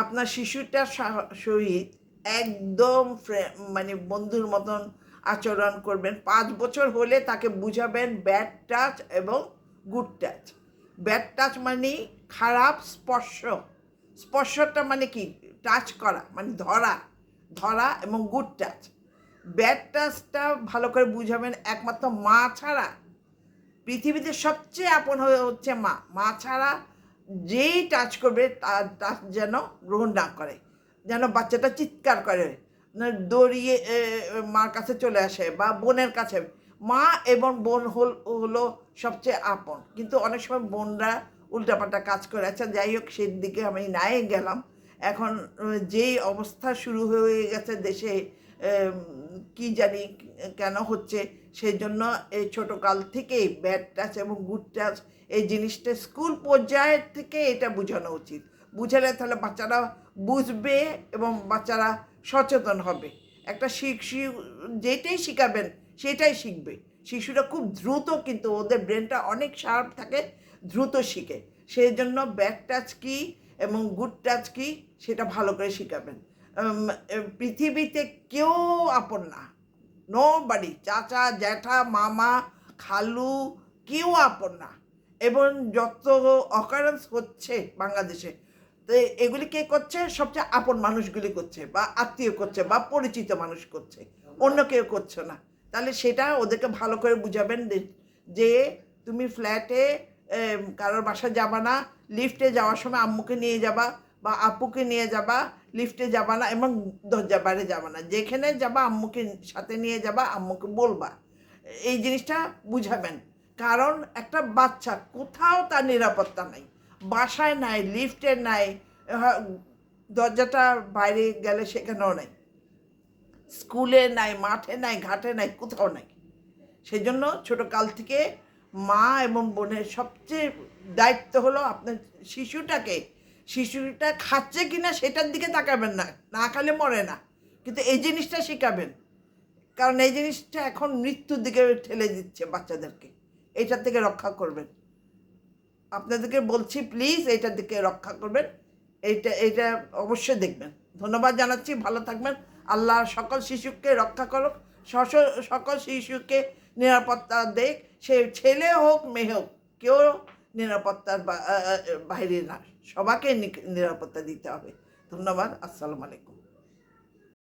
আপনার শিশুটার সহিত একদম মানে বন্ধুর মতন আচরণ করবেন। পাঁচ বছর হলে তাকে বুঝাবেন ব্যাড টাচ এবং গুড টাচ। ব্যাড টাচ মানে খারাপ স্পর্শ। স্পর্শটা মানে কি? টাচ করা মানে ধরা। ধরা এবং গুড টাচ। ব্যাড টাচটা ভালো করে বুঝাবেন একমাত্র মা ছাড়া। পৃথিবীতে সবচেয়ে আপন হয়ে হচ্ছে মা। মা ছাড়া যেই টাচ করবে তার টাচ যেন গ্রহণ না করে। যেন বাচ্চাটা চিৎকার করে। দৌড়িয়ে মার কাছে চলে আসে বা বোনের কাছে। মা এবং বোন হল, হলো সবচেয়ে আপন। কিন্তু অনেক সময় বোনরা উল্টাপাল্টা কাজ করে। আচ্ছা যাই হোক, সেই দিকে আমি নাই গেলাম। এখন যেই অবস্থা শুরু হয়ে গেছে দেশে কি জানি, কেন হচ্ছে সেই জন্য এই ছোটো কাল থেকেই ব্যাড টাচ এবং গুড টাচ এই জিনিসটা স্কুল পর্যায়ের থেকে এটা বোঝানো উচিত। বুঝালে তাহলে বাচ্চারা বুঝবে এবং বাচ্চারা সচেতন হবে। একটা শিশু যেটাই শিখাবেন, সেটাই শিখবে। শিশুরা খুব দ্রুত কিন্তু ওদের ব্রেনটা অনেক শার্প থাকে, দ্রুত শিখে। সেই জন্য ব্যাড টাচ কী এবং গুড টাচ কী সেটা ভালো করে শিখাবেন। পৃথিবীতে কেউ আপন না। নো বাড়ি চাচা, জ্যাঠা, মামা, খালু, কেউ আপন না। এবং যত অকারেন্স হচ্ছে বাংলাদেশে, তো এগুলি কে করছে? সবচেয়ে আপন মানুষগুলি করছে, বা আত্মীয় করছে, বা পরিচিত মানুষ করছে। অন্য কেউ করছে না। তাহলে সেটা ওদেরকে ভালো করে বুঝাবেন যে- যে তুমি ফ্ল্যাটে কারোর বাসায় যাবা না লিফটে যাওয়ার সময় আম্মুকে নিয়ে যাবা বা আপুকে নিয়ে যাবা লিফটে যাবা না এবং দরজা বাইরে যাবা না। যেখানে যাবা, আম্মুকে সাথে নিয়ে যাবা, আম্মুকে বলবা। এই জিনিসটা বুঝাবেন। কারণ একটা বাচ্চা কোথাও তার নিরাপত্তা নাই। বাসায় নাই লিফটে নাই দরজাটা বাইরে গেলে সেখানেও নাই। স্কুলে নাই, মাঠে নাই, ঘাটে নাই, কোথাও নাই। সেই জন্য ছোটো কাল থেকে মা এবং বোনের সবচেয়ে দায়িত্ব হলো আপনার শিশুটাকে শিশুটা খাচ্ছে কি না সেটার দিকে তাকাবেন না না খালে মরে না। কিন্তু এই জিনিসটা শেখাবেন। কারণ এই জিনিসটা এখন মৃত্যুর দিকে ঠেলে দিচ্ছে বাচ্চাদেরকে। এইটার থেকে রক্ষা করবেন। আপনাদেরকে বলছি প্লিজ এইটার দিকে রক্ষা করবেন। এইটা এইটা অবশ্যই দেখবেন। ধন্যবাদ জানাচ্ছি, ভালো থাকবেন। আল্লাহ সকল শিশুকে রক্ষা করুক সকল শিশুকে নিরাপত্তা দেখ, সে ছেলে হোক, মেয়ে হোক, কেউ নিরাপত্তার বাইরে না সবাকে নিরাপত্তা দিতে হবে। ধন্যবাদ। আসসালামু আলাইকুম।